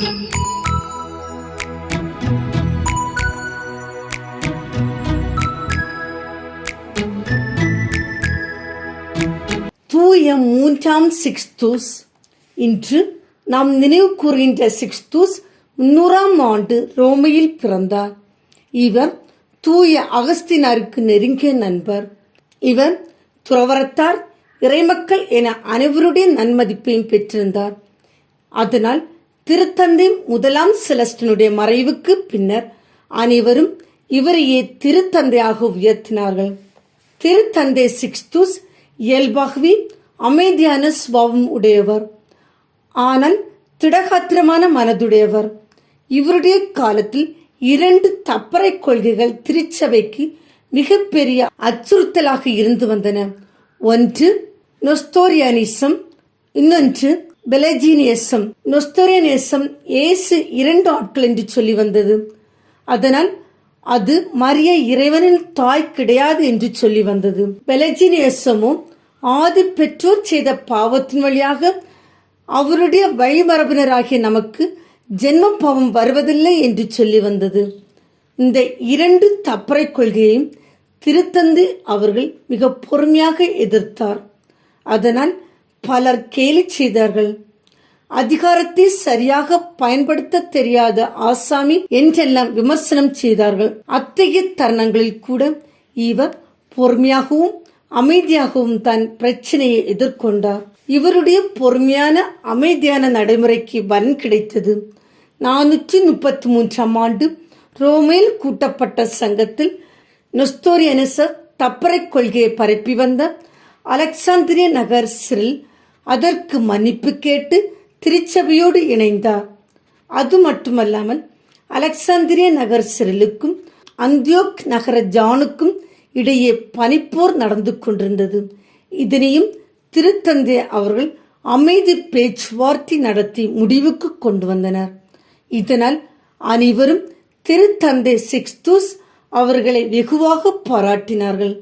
தூய மூன்றாம் சிக்ஸ்தூஸ். இன்று நாம் நினைவு கூறுகின்ற சிக்ஸ்தூஸ் முன்னூறாம் ஆண்டு ரோமையில் பிறந்தார். இவர் தூய அகஸ்தினாருக்கு நெருங்கிய நண்பர். இவர் துறவரத்தார் இறைமக்கள் என அனைவருடைய நன்மதிப்பையும் பெற்றிருந்தார். அதனால் திருத்தந்தை முதலாம் செலஸ்டனுடைய மறைவுக்கு பின்னர் அனைவரும் இவரையே திருத்தந்தையாக உயர்த்தினார்கள். திருத்தந்தை சிக்ஸ்துஸ் இயல்பாகவே அமைதியான சுவாவம் உடையவர். ஆனால் திடகாத்திரமான மனதுடையவர். இவருடைய காலத்தில் இரண்டு தப்பறை கொள்கைகள் திருச்சபைக்கு மிகப்பெரிய அச்சுறுத்தலாக இருந்து வந்தன. ஒன்று நொஸ்தோரியானிசம் இன்னொன்று பெலஜீனியசம் நொஸ்தோரியனிசம் ஏசு இரண்டு ஆட்கள் என்று சொல்லி வந்தது. அதனால் அது மரிய இறைவனின் தாய் கிடையாது என்று சொல்லி வந்தது. பெலஜீனியசமும் ஆதி பெற்றோர் செய்த பாவத்தின் வழியாக அவருடைய வழிமரபினராகிய நமக்கு ஜென்ம பாவம் வருவதில்லை என்று சொல்லி வந்தது. இந்த இரண்டு தப்பறை கொள்கையையும் திருத்தந்து அவர்கள் மிக பொறுமையாக எதிர்த்தார். அதனால் பலர் கேலி செய்தார்கள். அதிகாரத்தை சரியாக பயன்படுத்த தெரியாத ஆசாமி என்றெல்லாம் விமர்சனம் செய்தார்கள். அத்தகைய தருணங்களில் கூட இவர் பொறுமையாகவும் அமைதியாகவும் தன் பிரச்சனையை எதிர்கொண்டார். இவருடைய பொறுமையான அமைதியான நடைமுறைக்கு பலன் கிடைத்தது. நானூற்றி முப்பத்தி மூன்றாம் ஆண்டு ரோமையில் கூட்டப்பட்ட சங்கத்தில் நொஸ்தோரியனசர் தப்பறை கொள்கையை பரப்பி வந்த அலெக்சாந்திரிய நகர் சிறில் அதற்கு மன்னிப்பு கேட்டு திருச்சபையோடு இணைந்தார். அது மட்டுமல்லாமல் அலெக்சாந்திரிய நகர் சிறலுக்கும் அந்தியோக் நகர ஜானுக்கும் இடையே பனிப்போர் நடந்து கொண்டிருந்தது. இதனையும் திருத்தந்தை அவர்கள் அமைதி பேச்சுவார்த்தை நடத்தி முடிவுக்கு கொண்டு வந்தனர். இதனால் அனைவரும் திருத்தந்தை சிக்ஸ்தூஸ் அவர்களை வெகுவாக பாராட்டினார்கள்.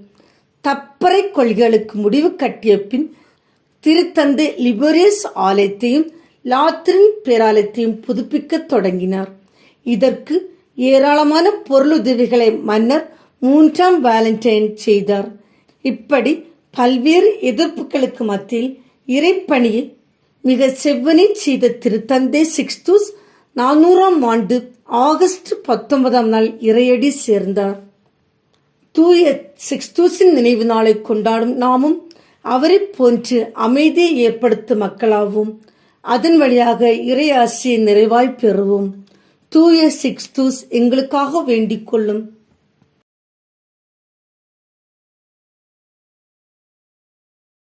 தப்பறை கொள்கைகளுக்கு முடிவு கட்டிய பின் திருத்தந்தை லிபோரியஸ் ஆலயத்தையும் லாத்திரின் பேராலயத்தையும் புதுப்பிக்க தொடங்கினார். இதற்கு ஏராளமான பொருளுதவிகளை மன்னர் மூன்றாம் வேலண்டைன் செய்தார். இப்படி பல்வேறு எதிர்ப்புகளுக்கு மத்தியில் இறைப்பணியை மிக செவ்வனே செய்த திருத்தந்தை சிக்ஸ்தூஸ் நானூறாம் ஆண்டு ஆகஸ்ட் பத்தொன்பதாம் நாள் இறையடி சேர்ந்தார். தூய சிக்ஸ்தூஸின் நினைவு நாளை கொண்டாடும் நாமும் அவரை போன்று அமைதியை ஏற்படுத்தும் மக்களாகவும் அதன் வழியாக இறை ஆசியை நிறைவாய் பெறுவோம். தூய சிக்ஸ்தூஸ் எங்களுக்காக வேண்டிக் கொள்ளும்.